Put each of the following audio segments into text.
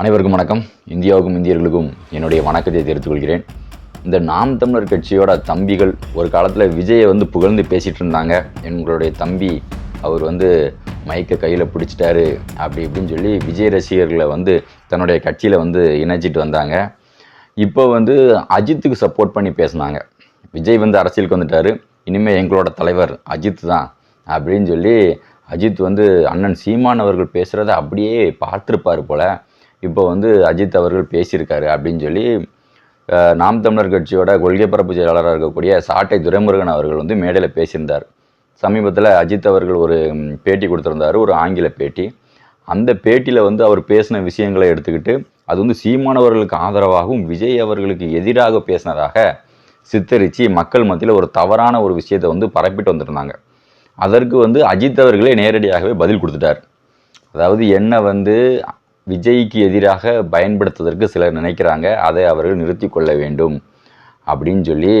அனைவருக்கும் வணக்கம். இந்தியாவுக்கும் இந்தியர்களுக்கும் என்னுடைய வணக்கத்தை தெரிவித்துக் கொள்கிறேன். இந்த நாம் தமிழர் கட்சியோட தம்பிகள் ஒரு காலத்தில் விஜயை வந்து புகழ்ந்து பேசிகிட்டு இருந்தாங்க. எங்களுடைய தம்பி அவர் வந்து மைக்கை கையில் பிடிச்சிட்டாரு அப்படி இப்படின்னு சொல்லி விஜய் ரசிகர்களை வந்து தன்னுடைய கட்சியில் வந்து இணைச்சிட்டு வந்தாங்க. இப்போ வந்து அஜித்துக்கு சப்போர்ட் பண்ணி பேசுனாங்க. விஜய் வந்து அரசியலுக்கு வந்துட்டார். இனிமேல் எங்களோட தலைவர் அஜித் தான் அப்படின்னு சொல்லி அஜித் வந்து அண்ணன் சீமான் அவர்கள் பேசுகிறத அப்படியே பார்த்துருப்பார் போல். இப்போ வந்து அஜித் அவர்கள் பேசியிருக்காரு அப்படின்னு சொல்லி நாம் தமிழர் கட்சியோட கொள்கை பரப்பு செயலாளராக இருக்கக்கூடிய சாட்டை துரைமுருகன் அவர்கள் வந்து மேடையில் பேசியிருந்தார். சமீபத்தில் அஜித் அவர்கள் ஒரு பேட்டி கொடுத்துருந்தாரு ஒரு ஆங்கில பேட்டி. அந்த பேட்டியில் வந்து அவர் பேசின விஷயங்களை எடுத்துக்கிட்டு அது வந்து சீமானவர்களுக்கு ஆதரவாகவும் விஜய் அவர்களுக்கு எதிராக பேசினதாக சித்தரித்து மக்கள் மத்தியில் ஒரு தவறான ஒரு விஷயத்தை வந்து பரப்பிட்டு வந்திருந்தாங்க. அதற்கு வந்து அஜித் அவர்களே நேரடியாகவே பதில் கொடுத்துட்டார். அதாவது என்ன வந்து விஜய்க்கு எதிராக பயன்படுத்துவதற்கு சிலர் நினைக்கிறாங்க. அதை அவர்கள் நிறுத்தி கொள்ள வேண்டும். அப்படின்னு சொல்லி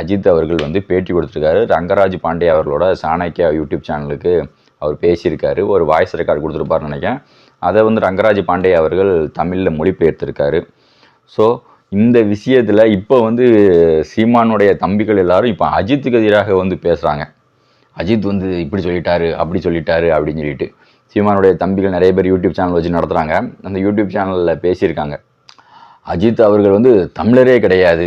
அஜித் அவர்கள் வந்து பேட்டி கொடுத்துருக்காரு. ரங்கராஜ் பாண்டே அவர்களோட சாணக்கியா யூடியூப் சேனலுக்கு அவர் பேசியிருக்காரு. ஒரு வாய்ஸ் ரெக்கார்டு கொடுத்துருப்பாருன்னு நினைக்கிறேன். அதை வந்து ரங்கராஜ் பாண்டே அவர்கள் தமிழில் மொழிபெயர்த்திருக்காரு. ஸோ இந்த விஷயத்தில் இப்போ வந்து சீமானுடைய தம்பிகள் எல்லாரும் இப்போ அஜித்துக்கு எதிராக வந்து பேசுகிறாங்க அஜித் வந்து இப்படி சொல்லிட்டாரு அப்படி சொல்லிட்டாரு அப்படின்னு சொல்லிட்டு. சீமானுடைய தம்பிகள் நிறைய பேர் யூடியூப் சேனல் வச்சு நடத்துகிறாங்க அந்த யூடியூப் சேனலில் பேசியிருக்காங்க. அஜித் அவர்கள் வந்து தமிழரே கிடையாது.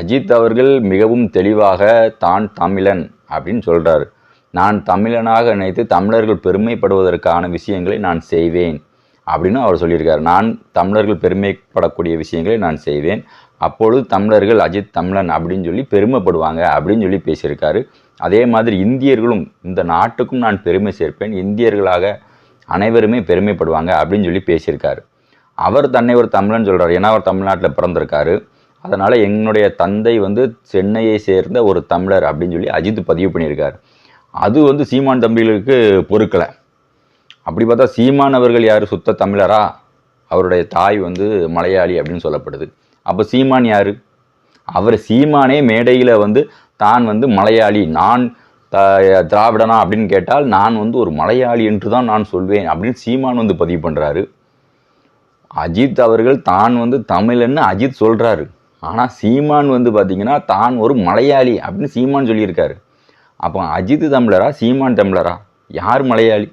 அஜித் அவர்கள் மிகவும் தெளிவாக தான் தமிழன் அப்படின்னு சொல்கிறாரு நான் தமிழனாக நினைத்து தமிழர்கள் பெருமைப்படுவதற்கான விஷயங்களை நான் செய்வேன் அப்படின்னு அவர் சொல்லியிருக்காரு. நான் தமிழர்கள் பெருமைப்படக்கூடிய விஷயங்களை நான் செய்வேன். அப்பொழுது தமிழர்கள் அஜித் தமிழன் அப்படின்னு சொல்லி பெருமைப்படுவாங்க அப்படின்னு சொல்லி பேசியிருக்காரு. அதே மாதிரி இந்தியர்களும் இந்த நாட்டுக்கும் நான் பெருமை சேர்ப்பேன் இந்தியர்களாக அனைவருமே பெருமைப்படுவாங்க அப்படின்னு சொல்லி பேசியிருக்காரு. அவர் தன்னை ஒரு தமிழன் சொல்கிறார் ஏன்னா அவர் தமிழ்நாட்டில் பிறந்திருக்காரு. அதனால் என்னுடைய தந்தை வந்து சென்னையை சேர்ந்த ஒரு தமிழர் அப்படின்னு சொல்லி அஜித் பதிவு பண்ணியிருக்காரு. அது வந்து சீமான் தம்பிகளுக்கு பொறுக்கலை. அப்படி பார்த்தா சீமான் அவர்கள் யார்? சுத்த தமிழரா? அவருடைய தாய் வந்து மலையாளி அப்படின்னு சொல்லப்படுது. அப்போ சீமான் யார்? அவர் சீமானே மேடையில் வந்து தான் வந்து மலையாளி. நான் த- திராவிடனா அப்படின்னு கேட்டால் நான் வந்து ஒரு மலையாளி என்று தான் நான் சொல்வேன் அப்படின்னு சீமான் வந்து பதிவு பண்ணுறாரு அஜித் அவர்கள் தான் வந்து தமிழன்னு அஜித் சொல்கிறாரு ஆனால் சீமான் வந்து பார்த்திங்கன்னா தான் ஒரு மலையாளி அப்படின்னு சீமான் சொல்லியிருக்காரு. அப்போ அஜித் தமிழரா சீமான் தமிழரா? யார் மலையாளி?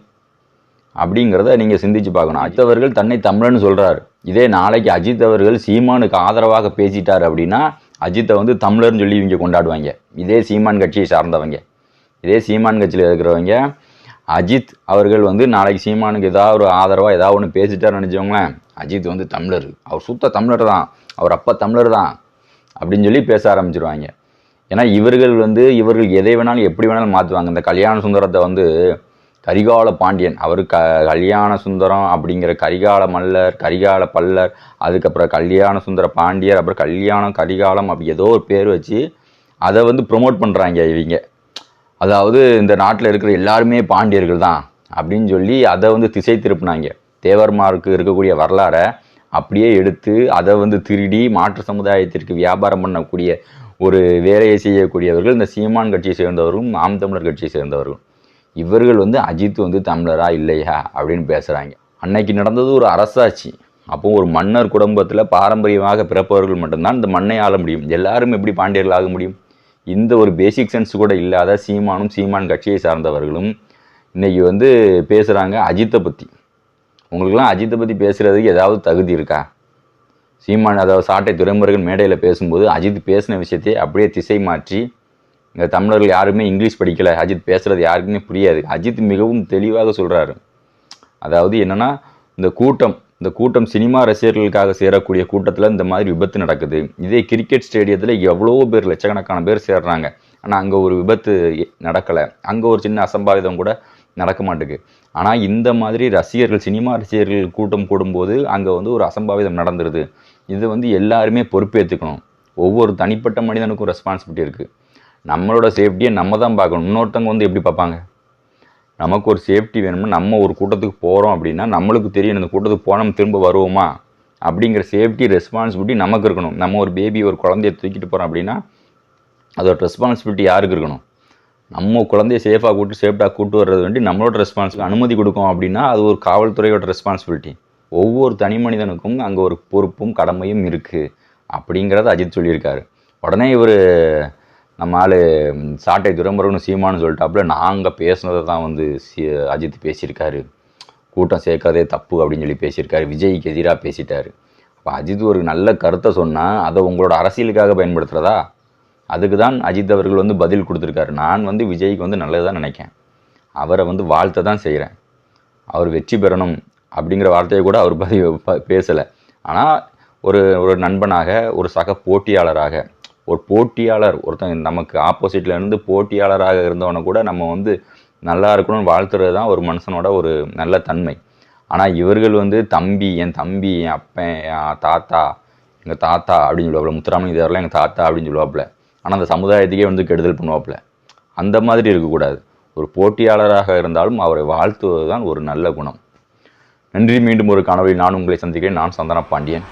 அப்படிங்கிறத நீங்கள் சிந்திச்சு பார்க்கணும். அஜித் அவர்கள் தன்னை தமிழன்னு சொல்கிறாரு இதே நாளைக்கு அஜித் அவர்கள் சீமானுக்கு ஆதரவாக பேசிட்டார் அப்படின்னா அஜித்தை வந்து தமிழர்னு சொல்லி இவங்க கொண்டாடுவாங்க. இதே சீமான் கட்சியை சார்ந்தவங்க. இதே சீமான் கட்சியில் இருக்கிறவங்க அஜித் அவர்கள் வந்து நாளைக்கு சீமானுக்கு ஏதாவது ஒரு ஆதரவாக ஏதாவது ஒன்று பேசிட்டாருன்னு நினச்சவங்களேன் அஜித் வந்து தமிழர். அவர் சுத்த தமிழர் தான். அவர் அப்பா தமிழர் தான் அப்படின்னு சொல்லி பேச ஆரம்பிச்சிருவாங்க. ஏன்னா இவர்கள் வந்து இவர்கள் எதை வேணாலும் எப்படி வேணாலும் மாற்றுவாங்க இந்த கல்யாண சுந்தரத்தை வந்து கரிகால பாண்டியன். அவர் க கல்யாண சுந்தரம் அப்படிங்கிற கரிகால மல்லர் கரிகால பல்லர் அதுக்கப்புறம் கல்யாண சுந்தர பாண்டியர் அப்புறம் கல்யாணம் கரிகாலம் அப்படி ஏதோ ஒரு பேர் வச்சு அதை வந்து ப்ரொமோட் பண்ணுறாங்க இவங்க. அதாவது இந்த நாட்டில் இருக்கிற எல்லாருமே பாண்டியர்கள் தான் அப்படின்னு சொல்லி அதை வந்து திசை திருப்பினாங்க. தேவர்மாருக்கு இருக்கக்கூடிய வரலாறை அப்படியே எடுத்து அதை வந்து திருடி மாற்று சமுதாயத்திற்கு வியாபாரம் பண்ணக்கூடிய ஒரு வேலையை செய்யக்கூடியவர்கள் இந்த சீமான் கட்சியை சேர்ந்தவர்களும் நாம் தமிழர் கட்சியை சேர்ந்தவர்களும் இவர்கள் வந்து அஜித் வந்து தமிழரா இல்லையா அப்படின்னு பேசுகிறாங்க அன்னைக்கு நடந்தது ஒரு அரசாட்சி. அப்போ ஒரு மன்னர் குடும்பத்தில் பாரம்பரியமாக பிறப்பவர்கள் மட்டும்தான் இந்த மண்ணை ஆள முடியும். எல்லாரும் எப்படி பாண்டியர்கள் ஆக முடியும்? இந்த ஒரு பேசிக் சென்ஸ் கூட இல்லாத சீமானும் சீமான் கட்சியை சார்ந்தவர்களும் இன்றைக்கி வந்து பேசுகிறாங்க அஜித்தை பற்றி உங்களுக்கெல்லாம் அஜித்தை பற்றி பேசுகிறதுக்கு ஏதாவது தகுதி இருக்கா? சீமான் அதாவது சாட்டை துறைமுருகன் மேடையில் பேசும்போது அஜித் பேசின விஷயத்தை அப்படியே திசை மாற்றி இங்கே தமிழர்கள் யாருமே இங்கிலீஷ் படிக்கலை. அஜித் பேசுகிறது யாருக்குமே புரியாது. அஜித் மிகவும் தெளிவாக சொல்கிறாரு அதாவது என்னன்னா இந்த கூட்டம் இந்த கூட்டம் சினிமா ரசிகர்களுக்காக சேரக்கூடிய கூட்டத்தில் இந்த மாதிரி விபத்து நடக்குது. இதே கிரிக்கெட் ஸ்டேடியத்தில் எவ்வளோ பேர் லட்சக்கணக்கான பேர் சேர்றாங்க. ஆனால் அங்கே ஒரு விபத்து நடக்கலை. அங்கே ஒரு சின்ன அசம்பாவிதம் கூட நடக்க மாட்டேங்குது ஆனால் இந்த மாதிரி ரசிகர்கள் சினிமா ரசிகர்கள் கூட்டம் கூடும்போது அங்கே வந்து ஒரு அசம்பாவிதம் நடந்துருது. இது வந்து எல்லாருமே பொறுப்பேற்றுக்கணும் ஒவ்வொரு தனிப்பட்ட மனிதனுக்கும் ரெஸ்பான்சிபிலிட்டி இருக்குது நம்மளோட சேஃப்டியை நம்ம தான் பார்க்கணும். இன்னொருத்தவங்க வந்து எப்படி பார்ப்பாங்க? நமக்கு ஒரு சேஃப்டி வேணும்னா நம்ம ஒரு கூட்டத்துக்கு போகிறோம் அப்படின்னா நம்மளுக்கு தெரியும் இந்த கூட்டத்துக்கு போனால் திரும்ப வருவோமா? அப்படிங்கிற சேஃப்டி ரெஸ்பான்சிபிலிட்டி நமக்கு இருக்கணும். நம்ம ஒரு பேபி ஒரு குழந்தைய தூக்கிட்டு போகிறோம் அப்படின்னா அதோட ரெஸ்பான்சிபிலிட்டி யாருக்கு இருக்கணும்? நம்ம குழந்தைய சேஃபாக கூட்டு சேஃப்டாக கூட்டு வர்றது வேண்டி நம்மளோட ரெஸ்பான்ஸுக்கு அனுமதி கொடுக்கும் அப்படின்னா அது ஒரு காவல்துறையோட ரெஸ்பான்சிபிலிட்டி ஒவ்வொரு தனி மனிதனுக்கும் அங்கே ஒரு பொறுப்பும் கடமையும் இருக்குது அப்படிங்கிறத அஜித் சொல்லியிருக்காரு. உடனே இவர் நம்ம ஆள் சாட்டை துரம்பரம்னு சீமான்னு சொல்லிட்டாப்புல நாங்கள் பேசுனதை தான் வந்து சி அஜித் பேசியிருக்காரு. கூட்டம் சேர்க்காதே தப்பு அப்படின்னு சொல்லி பேசியிருக்காரு. விஜய்க்கு எதிராக பேசிட்டாரு. அப்போ அஜித் ஒரு நல்ல கருத்தை சொன்னால் அதை உங்களோட அரசியலுக்காக பயன்படுத்துகிறதா அதுக்கு தான் அஜித் அவர்கள் வந்து பதில் கொடுத்துருக்காரு. நான் வந்து விஜய்க்கு வந்து நல்லது தான் நினைக்கேன். அவரை வந்து வாழ்த்த தான் செய்கிறேன் அவர் வெற்றி பெறணும் அப்படிங்கிற வார்த்தையை கூட அவர் பதிவு பேசலை. ஆனால் ஒரு ஒரு நண்பனாக ஒரு சக போட்டியாளராக ஒரு போட்டியாளர் ஒருத்தன் நமக்கு ஆப்போசிட்ல இருந்து போட்டியாளராக இருந்தவனை கூட நம்ம வந்து நல்லா இருக்கணும்னு வாழ்த்துறது தான் ஒரு மனுஷனோட ஒரு நல்ல தன்மை. ஆனால் இவர்கள் வந்து தம்பி என் தம்பி என் அப்பன் என் தாத்தா எங்கள் தாத்தா அப்படின்னு சொல்லுவாப்புல முத்துராமலிங்க தேவரெலாம் எங்கள் தாத்தா அப்படின்னு சொல்லுவாப்புல. ஆனால் அந்த சமுதாயத்துக்கே வந்து கெடுதல் பண்ணுவாப்புல. அந்த மாதிரி இருக்கக்கூடாது. ஒரு போட்டியாளராக இருந்தாலும் அவரை வாழ்த்துவது தான் ஒரு நல்ல குணம். நன்றி. மீண்டும் ஒரு காணொளியில் நான் உங்களை சந்திக்கிறேன். நான் சந்தன பாண்டியன்.